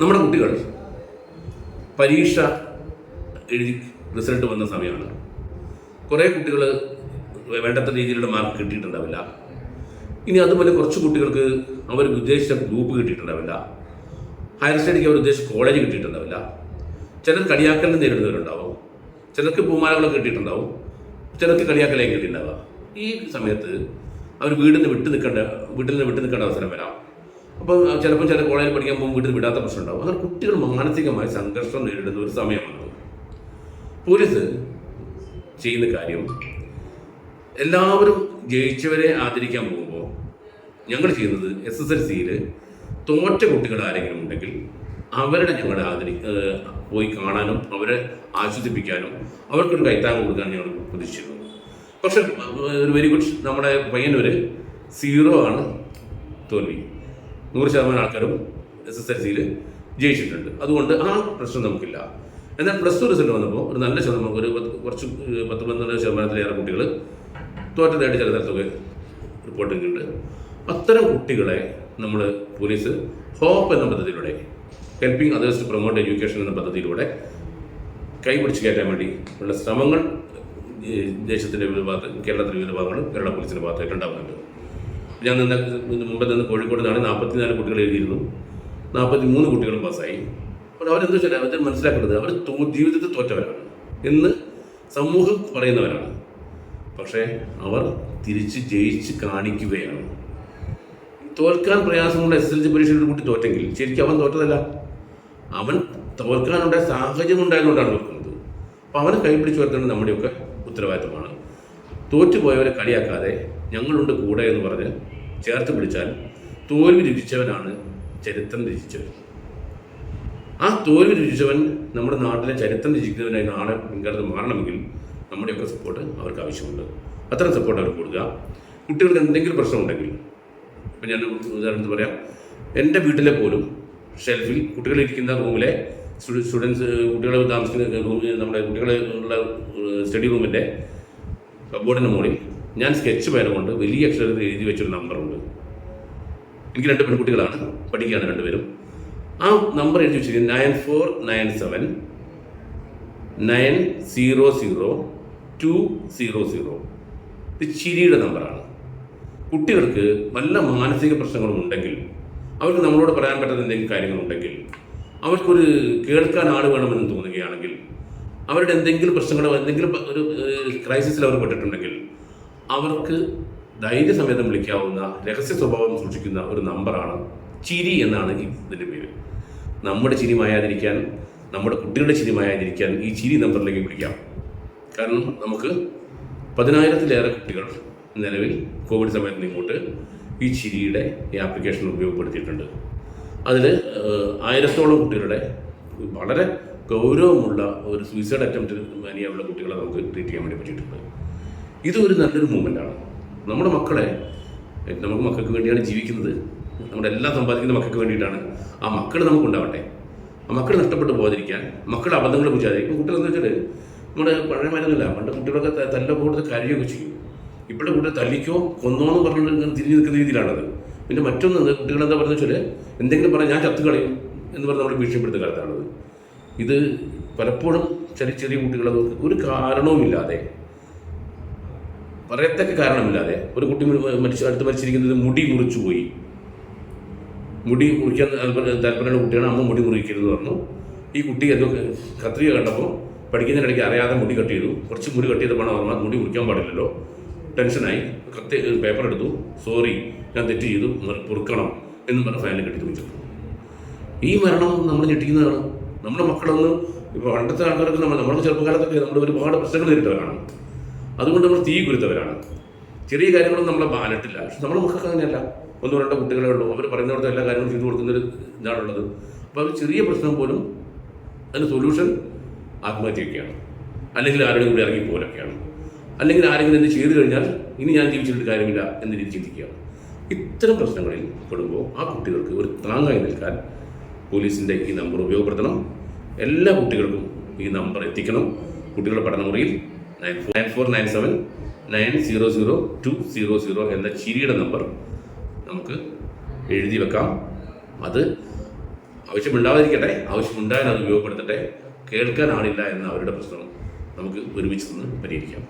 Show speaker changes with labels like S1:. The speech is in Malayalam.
S1: നമ്മുടെ കുട്ടികൾ പരീക്ഷ എഴുതി റിസൾട്ട് വന്ന സമയമാണ്. കുറേ കുട്ടികൾ വേണ്ടത്ര രീതിയിലുള്ള മാർക്ക് കിട്ടിയിട്ടുണ്ടാവില്ല. ഇനി അതുപോലെ കുറച്ച് കുട്ടികൾക്ക് അവർ ഉദ്ദേശിച്ച ഗ്രൂപ്പ് കിട്ടിയിട്ടുണ്ടാവില്ല. ഹയർ സ്റ്റഡിക്ക് അവർ ഉദ്ദേശിച്ച കോളേജ് കിട്ടിയിട്ടുണ്ടാവില്ല. ചിലർ കളിയാക്കലിന് നേരിടുന്നവരുണ്ടാവും. ചിലർക്ക് പൂമാലകളൊക്കെ കിട്ടിയിട്ടുണ്ടാവും. ചിലർക്ക് കളിയാക്കലേ കിട്ടിയിട്ടുണ്ടാവുക. ഈ സമയത്ത് അവർ വീടിന് വിട്ടു നിൽക്കേണ്ട വീട്ടിൽ നിന്ന് വിട്ടു നിൽക്കേണ്ട അവസരം വരാം. അപ്പം ചിലപ്പോൾ ചില കോളേജിൽ പഠിക്കാൻ പോകുമ്പോൾ വീട്ടിൽ വിടാത്ത പ്രശ്നം ഉണ്ടാവും അങ്ങനെ കുട്ടികൾ മാനസികമായി സംഘർഷം നേരിടുന്ന ഒരു സമയമാണ് പോലീസ് ചെയ്യുന്ന കാര്യം എല്ലാവരും ജയിച്ചവരെ ആദരിക്കാൻ പോകുമ്പോൾ ഞങ്ങൾ ചെയ്യുന്നത് എസ് എസ് എൽ സിയിൽ തോറ്റ കുട്ടികൾ ആരെങ്കിലും ഉണ്ടെങ്കിൽ അവരുടെ ഞങ്ങളുടെ ആദരി പോയി കാണാനും അവരെ ആശ്വസിപ്പിക്കാനും അവർക്കൊരു കൈത്താങ് കൊടുക്കാൻ ഞങ്ങൾ പ്രതീക്ഷിച്ചിരുന്നു പക്ഷെ ഒരു വെരി ഗുഡ് നമ്മുടെ പയ്യന്നൂർ സീറോ ആണ് തോൽവി. നൂറ് ശതമാനം ആൾക്കാരും എസ് എസ് എൽ സിയിൽ ജയിച്ചിട്ടുണ്ട്. അതുകൊണ്ട് ആ പ്രശ്നം നമുക്കില്ല. എന്നാൽ പ്ലസ് ടു റിസൾട്ട് വന്നപ്പോൾ ഒരു നല്ല ശതമാനം ഒരു കുറച്ച് പത്ത് പന്ത്രണ്ട് ശതമാനത്തിലേറെ കുട്ടികൾ തോറ്റതായിട്ട് ചില സ്ഥലത്തൊക്കെ റിപ്പോർട്ട് ഉണ്ട് അത്തരം കുട്ടികളെ നമ്മൾ പോലീസ് ഹോപ്പ് എന്ന പദ്ധതിയിലൂടെ helping others to promote education എന്ന പദ്ധതിയിലൂടെ കൈപിടിച്ച് കയറ്റാൻ വേണ്ടി ഉള്ള ശ്രമങ്ങൾ ദേശത്തിന്റെ വിവിധ ഭാഗത്ത് കേരളത്തിന്റെ വിവിധ ഭാഗങ്ങളും കേരള പോലീസിന്റെ ഭാഗത്തായിട്ട് ഉണ്ടാകുന്നുണ്ട്. ഞാൻ നിന്ന മുമ്പ് നിന്ന് കോഴിക്കോട് നിന്നാണ് നാൽപ്പത്തിനാല് കുട്ടികൾ എഴുതിയിരുന്നു. നാൽപ്പത്തി മൂന്ന് കുട്ടികളും പാസ്സായി. അപ്പോൾ അവരെന്താ വെച്ചാൽ അവർ മനസ്സിലാക്കേണ്ടത് അവർ ജീവിതത്തിൽ തോറ്റവരാണ്. എന്ന് സമൂഹം പറയുന്നവരാണ്. പക്ഷേ അവർ തിരിച്ച് ജയിച്ച് കാണിക്കുകയാണ്. തോൽക്കാൻ പ്രയാസമുള്ള എസ് എൽ സി പരീക്ഷയിൽ ഒരു കുട്ടി തോറ്റെങ്കിൽ ശരിക്കും അവൻ തോറ്റതല്ല. അവൻ തോൽക്കാനുണ്ടായ സാഹചര്യം ഉണ്ടായതുകൊണ്ടാണ് തോൽക്കുന്നത്. അപ്പോൾ അവനെ കൈപിടിച്ച് വരുത്തേണ്ടത് നമ്മുടെയൊക്കെ ഉത്തരവാദിത്തമാണ്. തോറ്റുപോയവരെ കളിയാക്കാതെ ഞങ്ങളുണ്ട് കൂടെ എന്ന് പറഞ്ഞ് ചേർത്ത് പിടിച്ചാൽ തോൽവി രുചിച്ചവനാണ് ചരിത്രം രചിച്ചവൻ. ആ തോൽവി രുചിച്ചവൻ നമ്മുടെ നാട്ടിലെ ചരിത്രം രചിക്കുന്നവനായി നാളെ പിൻകാലത്ത് മാറണമെങ്കിൽ നമ്മുടെയൊക്കെ സപ്പോർട്ട് അവർക്ക് ആവശ്യമുണ്ട്. അത്തരം സപ്പോർട്ട് അവർക്ക് കൊടുക്കുക. കുട്ടികൾക്ക് എന്തെങ്കിലും പ്രശ്നമുണ്ടെങ്കിൽ ഇപ്പം ഞാൻ ഉദാഹരണത്തിന് പറയാം. എന്റെ വീട്ടിലെ പോലും ഷെൽഫിൽ കുട്ടികളിരിക്കുന്ന റൂമിലെ സ്റ്റുഡൻസ് കുട്ടികളെ താമസിക്കുന്ന റൂമിൽ നമ്മുടെ കുട്ടികളെ ഉള്ള സ്റ്റഡി റൂമിന്റെ കബോർഡിന്റെ മുകളിൽ ഞാൻ സ്കെച്ച് പേന കൊണ്ട് വലിയ അക്ഷരത്തിൽ എഴുതി വെച്ചൊരു നമ്പറുണ്ട് എനിക്ക് രണ്ട് പെൺകുട്ടികളാണ് പഠിക്കുകയാണ് രണ്ടുപേരും. ആ നമ്പർ എഴുതി വെച്ചിരിക്കുന്നത് nine four nine seven nine zero zero two zero zero ഇത് ചിരിയുടെ നമ്പറാണ് കുട്ടികൾക്ക് നല്ല മാനസിക പ്രശ്നങ്ങളും ഉണ്ടെങ്കിൽ അവർക്ക് നമ്മളോട് പറയാൻ പറ്റുന്ന എന്തെങ്കിലും കാര്യങ്ങളുണ്ടെങ്കിൽ അവർക്കൊരു കേൾക്കാൻ ആൾ വേണമെന്ന് തോന്നുകയാണെങ്കിൽ അവരുടെ എന്തെങ്കിലും പ്രശ്നങ്ങളോ എന്തെങ്കിലും ഒരു ക്രൈസിസിൽ അവർ പെട്ടിട്ടുണ്ടെങ്കിൽ അവർക്ക് ധൈര്യസമേതം വിളിക്കാവുന്ന രഹസ്യ സ്വഭാവം സൂക്ഷിക്കുന്ന ഒരു നമ്പറാണ് ചിരി എന്നാണ് ഈ ഇതിന്റെ പേര്. നമ്മുടെ ചിരി മായാതിരിക്കാൻ നമ്മുടെ കുട്ടികളുടെ ചിരി മായാതിരിക്കാൻ ഈ ചിരി നമ്പറിലേക്ക് വിളിക്കാം. കാരണം നമുക്ക് പതിനായിരത്തിലേറെ കുട്ടികൾ നിലവിൽ കോവിഡ് സമയത്ത് ഇങ്ങോട്ട് ഈ ചിരിയുടെ ഈ ആപ്ലിക്കേഷൻ ഉപയോഗപ്പെടുത്തിയിട്ടുണ്ട്. അതിൽ ആയിരത്തോളം കുട്ടികളുടെ വളരെ ഗൗരവമുള്ള ഒരു സൂയിസൈഡ് അറ്റംപ്റ്റ് മാനിയുള്ള കുട്ടികളെ നമുക്ക് ട്രീറ്റ് ചെയ്യാൻ വേണ്ടി പറ്റിയിട്ടുണ്ട്. ഇത് ഒരു നല്ലൊരു മൂവ്മെന്റാണ് നമ്മുടെ മക്കളെ നമുക്ക് മക്കൾക്ക് വേണ്ടിയാണ് ജീവിക്കുന്നത്. നമ്മുടെ എല്ലാം സമ്പാദിക്കുന്ന മക്കൾക്ക് വേണ്ടിയിട്ടാണ്. ആ മക്കൾ നമുക്കുണ്ടാവട്ടെ. ആ മക്കൾ നഷ്ടപ്പെട്ടു പോകാതിരിക്കാൻ മക്കൾ അബദ്ധങ്ങൾ കുറിച്ചാൽ കുട്ടികളെന്ന് വെച്ചാൽ നമ്മുടെ പഴയ മരുന്നില്ല പണ്ട് കുട്ടികളൊക്കെ തല്ല കൂടുതൽ കരയൊക്കെ ചെയ്യും. ഇപ്പോഴത്തെ കുട്ടികൾ തല്ലിക്കോ കൊന്നോ എന്ന് പറഞ്ഞിട്ട് തിരിഞ്ഞു നിൽക്കുന്ന രീതിയിലാണത്. പിന്നെ മറ്റൊന്ന് കുട്ടികൾ എന്താ പറയുന്നത് വെച്ചാൽ എന്തെങ്കിലും പറഞ്ഞാൽ ഞാൻ ചത്തു കളയും എന്ന് പറഞ്ഞ് നമ്മൾ ഭീഷണിപ്പെടുത്ത കാലത്താണത്. ഇത് പലപ്പോഴും ചെറിയ ചെറിയ കുട്ടികളെ ഒരു കാരണവുമില്ലാതെ പറയത്തക്ക കാരണമില്ലാതെ ഒരു കുട്ടി മരി- മരിച്ചു അടുത്ത് മരിച്ചിരിക്കുന്നത് മുടി മുറിച്ചു പോയി. മുടി മുറിക്കാൻ താല്പര്യം- താല്പര്യമുള്ള കുട്ടിയാണ് അമ്മ മുടി മുറിക്കരുത് പറഞ്ഞു. ഈ കുട്ടി എന്തോ കത്രിക കണ്ടപ്പോൾ പഠിക്കുന്നതിനിടയ്ക്ക് അറിയാതെ മുടി കട്ട് ചെയ്തു. കുറച്ച് മുടി കട്ട് ചെയ്തപ്പോൾ ഓർമ്മ മുടി മുറിക്കാൻ പാടില്ലല്ലോ. ടെൻഷനായി. കത്ത് പേപ്പർ എടുത്തു സോറി ഞാൻ തെറ്റ് ചെയ്തു. പൊറുക്കണം എന്നും പറഞ്ഞ ഫയലിൽ കെട്ടി വെച്ചു ഈ മരണം നമ്മൾ ഞെട്ടിക്കുന്നതാണ്. നമ്മുടെ മക്കളൊന്ന് ഇപ്പോൾ പണ്ടത്തെ ആൾക്കാർക്ക് നമ്മൾ നമ്മുടെ ചെറുപ്പകാലത്തൊക്കെ നമ്മൾ ഒരുപാട് പ്രശ്നങ്ങൾ നേരിട്ടവരാണ്. അതുകൊണ്ട് നമ്മൾ തീ കുരുത്തവരാണ്. ചെറിയ കാര്യങ്ങളും നമ്മളെ ബാലട്ടില്ല. പക്ഷെ നമ്മുടെ മക്കൾക്ക് അങ്ങനെയല്ല. ഒന്നോ രണ്ടോ കുട്ടികളെ ഉള്ളൂ. അവർ പറയുന്നിടത്ത് എല്ലാ കാര്യങ്ങളും ചെയ്തു കൊടുക്കുന്നൊരു ഇതാണുള്ളത് അപ്പോൾ അവർ ചെറിയ പ്രശ്നം പോലും അതിന് സൊല്യൂഷൻ ആത്മഹത്യയൊക്കെയാണ് അല്ലെങ്കിൽ ആരുടെ കൂടി ഇറങ്ങിപ്പോലൊക്കെയാണ് അല്ലെങ്കിൽ ആരെങ്കിലും എന്ത് ചെയ്തു കഴിഞ്ഞാൽ ഇനി ഞാൻ ജീവിച്ചിട്ട് കാര്യമില്ല എന്ന് രീതി ചിന്തിക്കുകയാണ്. ഇത്തരം പ്രശ്നങ്ങളിൽ പെടുമ്പോൾ ആ കുട്ടികൾക്ക് ഒരു താങ്ങായി നിൽക്കാൻ പോലീസിന്റെ ഈ നമ്പർ ഉപയോഗപ്പെടുത്തണം. എല്ലാ കുട്ടികൾക്കും ഈ നമ്പർ എത്തിക്കണം. കുട്ടികളുടെ പഠനമുറിയിൽ nine four nine four nine seven nine zero zero two zero zero എന്ന ചിരിയുടെ നമ്പർ നമുക്ക് എഴുതി വെക്കാം. അത് ആവശ്യമുണ്ടാവാതിരിക്കട്ടെ. ആവശ്യമുണ്ടായാൽ അത് ഉപയോഗപ്പെടുത്തട്ടെ. കേൾക്കാൻ എന്ന അവരുടെ പ്രശ്നം നമുക്ക് ഒരുമിച്ച് നിന്ന് പരിഹരിക്കാം.